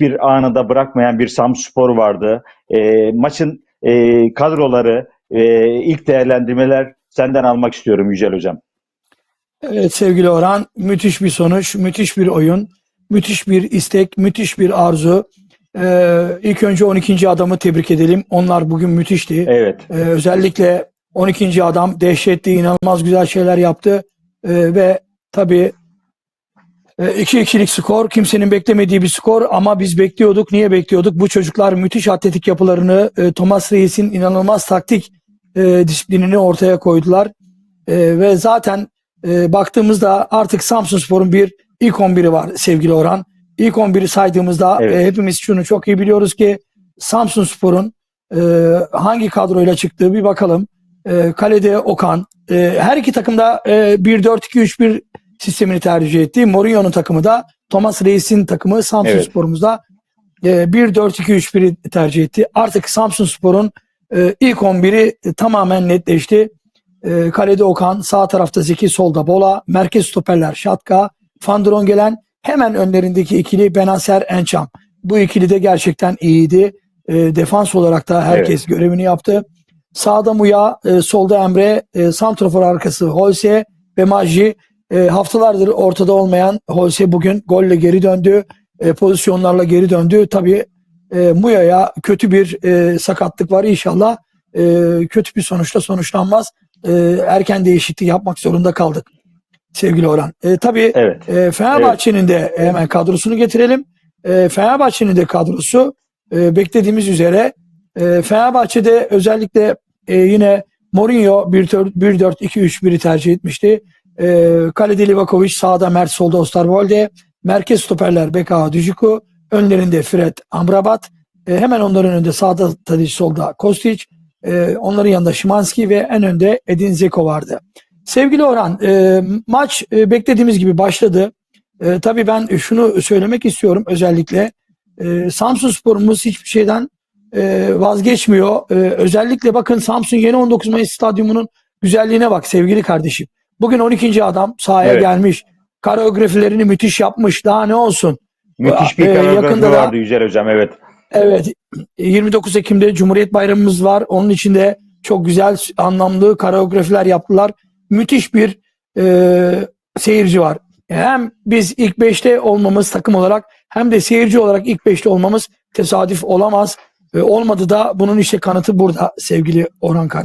hiçbir anında bırakmayan bir Samspor vardı. E, maçın e, kadroları, e, ilk değerlendirmeler senden almak istiyorum Yücel Hocam. Evet sevgili Orhan, müthiş bir sonuç, müthiş bir oyun, müthiş bir istek, müthiş bir arzu. Ee, ilk önce 12. adamı tebrik edelim. Onlar bugün müthişti. Evet. Ee, özellikle 12. adam dehşetli, inanılmaz güzel şeyler yaptı. Ee, ve tabii 2-2'lik skor, kimsenin beklemediği bir skor ama biz bekliyorduk. Niye bekliyorduk? Bu çocuklar müthiş atletik yapılarını, e, Thomas Reis'in inanılmaz taktik e, disiplinini ortaya koydular. E, ve zaten e, baktığımızda artık Samsunspor'un bir ilk 11'i var sevgili Orhan. İlk 11'i saydığımızda Evet. e, hepimiz şunu çok iyi biliyoruz ki Samsunspor'un e, hangi kadroyla çıktığı bir bakalım. E, kalede Okan. E, her iki takım da e, 1-4-2-3-1 sistemini tercih etti. Mourinho'nun takımı da Thomas Reis'in takımı Samsunspor'umuzda e, 1-4-2-3-1'i tercih etti. Artık Samsunspor'un e, ilk 11'i tamamen netleşti. E, kalede Okan, sağ tarafta Zeki, solda Bola, merkez stoperler Şatka, Fandron gelen hemen önlerindeki ikili Benaser Ençam. Bu ikili de gerçekten iyiydi. E, defans olarak da herkes görevini yaptı. Sağda Muya, e, solda Emre, e, santrofor arkası Holse ve Majji. E, haftalardır ortada olmayan Holse bugün golle geri döndü. E, pozisyonlarla geri döndü. Tabii e, Muya'ya kötü bir e, sakatlık var. İnşallah e, kötü bir sonuçla sonuçlanmaz. E, erken değişiklik yapmak zorunda kaldık sevgili Orhan. E, tabii Evet. e, Fenerbahçe'nin de hemen kadrosunu getirelim. E, Fenerbahçe'nin de kadrosu e, beklediğimiz üzere e, Fenerbahçe'de özellikle e, yine Mourinho 1-4-2-3-1'i tercih etmişti. E, kalede Livakovic, sağda Mert, solda Osterwolde, merkez stoperler Beka Dujiku, önlerinde Fred Amrabat, e, hemen onların önünde sağda Tadic, solda Kostic, e, onların yanında Şimanski ve en önde Edin Zeko vardı. Sevgili Orhan, e, maç e, beklediğimiz gibi başladı. E, tabii ben şunu söylemek istiyorum özellikle. E, Samsun sporumuz hiçbir şeyden e, vazgeçmiyor. E, özellikle bakın Samsun Yeni 19 Mayıs Stadyumu'nun güzelliğine bak sevgili kardeşim. Bugün 12. adam sahaya Evet. gelmiş. Koreografilerini müthiş yapmış. Daha ne olsun? Müthiş bir e, koreografi da- vardı Yücel Hocam. Evet. Evet. 29 Ekim'de Cumhuriyet Bayramımız var. Onun içinde çok güzel, anlamlı koreografiler yaptılar. Müthiş bir e, seyirci var. Hem biz ilk 5'te olmamız takım olarak hem de seyirci olarak ilk 5'te olmamız tesadüf olamaz. E, olmadı da bunun işte kanıtı burada sevgili Orhan kardeşim.